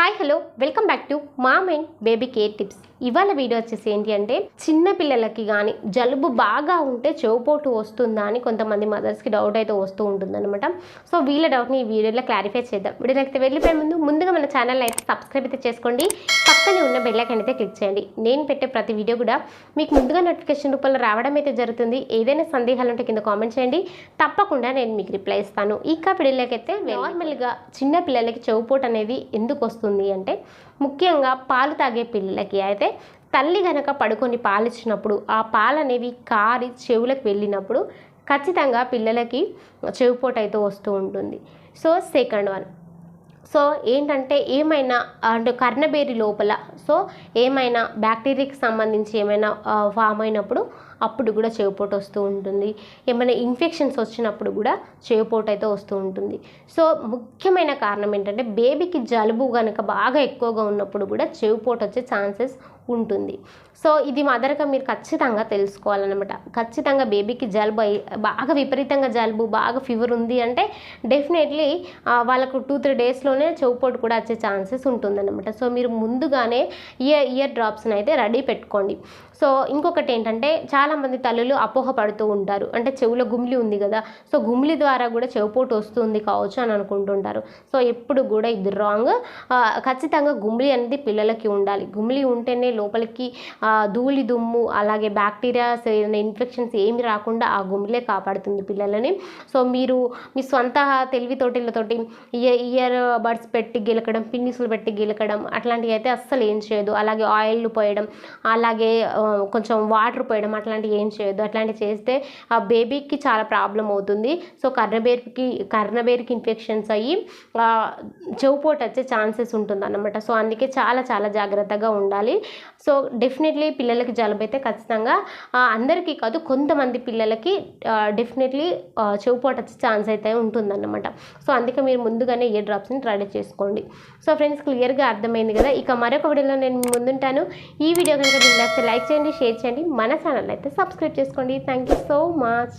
Hi, hello, welcome back to Mom and Baby Care Tips. ఇవాళ video వచ్చేసి ఏంటి అంటే చిన్న పిల్లలకి కానీ జలుబు బాగా ఉంటే చెవుపోటు వస్తుందా అని కొంతమంది మదర్స్కి డౌట్ అయితే వస్తూ ఉంటుందన్నమాట. సో వీళ్ళ డౌట్ని ఈ వీడియోలో క్లారిఫై చేద్దాం. వీడియోకి అయితే వెళ్ళిపోయే ముందు ముందుగా మన ఛానల్ అయితే సబ్స్క్రైబ్ అయితే చేసుకోండి. పక్కనే ఉన్న బెల్ ఐకాన్ అయితే క్లిక్ చేయండి. నేను పెట్టే ప్రతి వీడియో కూడా మీకు ముందుగా నోటిఫికేషన్ రూపంలో రావడం అయితే జరుగుతుంది. ఏదైనా సందేహాలు ఉంటే కింద కామెంట్ చేయండి. తప్పకుండా నేను మీకు రిప్లై ఇస్తాను. ఇక పిల్లలకైతే నార్మల్గా చిన్న పిల్లలకి చెవుపోటు అనేది ఎందుకు వస్తుంది అంటే ముఖ్యంగా పాలు తాగే పిల్లలకి అయితే తల్లి గనక పడుకొని పాలిచ్చినప్పుడు ఆ పాలనేవి కారి చెవులకు వెళ్ళినప్పుడు ఖచ్చితంగా పిల్లలకి చెవిపోటు అయితే వస్తూ ఉంటుంది. సో సెకండ్ వన్ సో ఏంటంటే ఏమైనా అంటే కర్ణబేరి లోపల సో ఏమైనా బ్యాక్టీరియాకి సంబంధించి ఏమైనా ఫామ్ అయినప్పుడు అప్పుడు కూడా చెవిపోటు వస్తూ ఉంటుంది. ఏమైనా ఇన్ఫెక్షన్స్ వచ్చినప్పుడు కూడా చెవిపోటు అయితే వస్తూ ఉంటుంది. సో ముఖ్యమైన కారణం ఏంటంటే బేబీకి జలుబు కనుక బాగా ఎక్కువగా ఉన్నప్పుడు కూడా చెవిపోటు వచ్చే ఛాన్సెస్ ఉంటుంది. సో ఇది మదర్గా మీరు ఖచ్చితంగా తెలుసుకోవాలన్నమాట. ఖచ్చితంగా బేబీకి జలుబు బాగా విపరీతంగా జలుబు బాగా ఫీవర్ ఉంది అంటే డెఫినెట్లీ వాళ్ళకు టూ త్రీ డేస్లోనే చెవుపోటు కూడా వచ్చే ఛాన్సెస్ ఉంటుందన్నమాట. సో మీరు ముందుగానే ఇయర్ ఇయర్ డ్రాప్స్ని అయితే రెడీ పెట్టుకోండి. సో ఇంకొకటి ఏంటంటే చాలామంది తల్లులు అపోహ పడుతూ ఉంటారు. అంటే చెవులో గుమ్లి ఉంది కదా. సో గుమ్లి ద్వారా కూడా చెవుపోటు వస్తుంది కావచ్చు అని అనుకుంటుంటారు. సో ఎప్పుడు కూడా ఇది రాంగ్. ఖచ్చితంగా గుమ్లి అనేది పిల్లలకి ఉండాలి. గుమ్లి ఉంటేనే లోపలికి ధూళి దుమ్ము అలాగే బ్యాక్టీరియాస్ ఏదైనా ఇన్ఫెక్షన్స్ ఏమి రాకుండా ఆ గుమ్మిలే కాపాడుతుంది పిల్లలని. సో మీరు మీ సొంత తెలివితోటిలతోటి ఇయర్ ఇయర్ బడ్స్ పెట్టి గెలకడం పిన్నిసులు పెట్టి గెలకడం అట్లాంటివి అయితే అస్సలు ఏం చేయదు అలాగే ఆయిల్ పోయడం అలాగే కొంచెం వాటర్ పోయడం అట్లాంటివి ఏం చేయదు అట్లాంటివి చేస్తే ఆ బేబీకి చాలా ప్రాబ్లం అవుతుంది. సో కర్ణబేరికి కర్ణబేరికి ఇన్ఫెక్షన్స్ అయ్యి చెవుపోటు వచ్చే ఛాన్సెస్ ఉంటుంది అన్నమాట సో అందుకే చాలా చాలా జాగ్రత్తగా ఉండాలి. సో డెఫినెట్లీ పిల్లలకి జలుబు అయితే ఖచ్చితంగా అందరికీ కాదు కొంతమంది పిల్లలకి డెఫినెట్లీ చెవుపోటు వచ్చే ఛాన్స్ అయితే ఉంటుందన్నమాట. సో అందుకే మీరు ముందుగానే ఇయర్ డ్రాప్స్ని రెడీ చేసుకోండి. సో ఫ్రెండ్స్ క్లియర్గా అర్థమైంది కదా? ఇక మరొక వీడియోలో నేను ముందుంటాను. ఈ వీడియో కనుక మీకు నచ్చితే లైక్ చేయండి షేర్ చేయండి. మన ఛానల్ అయితే సబ్స్క్రైబ్ చేసుకోండి. Thank you so much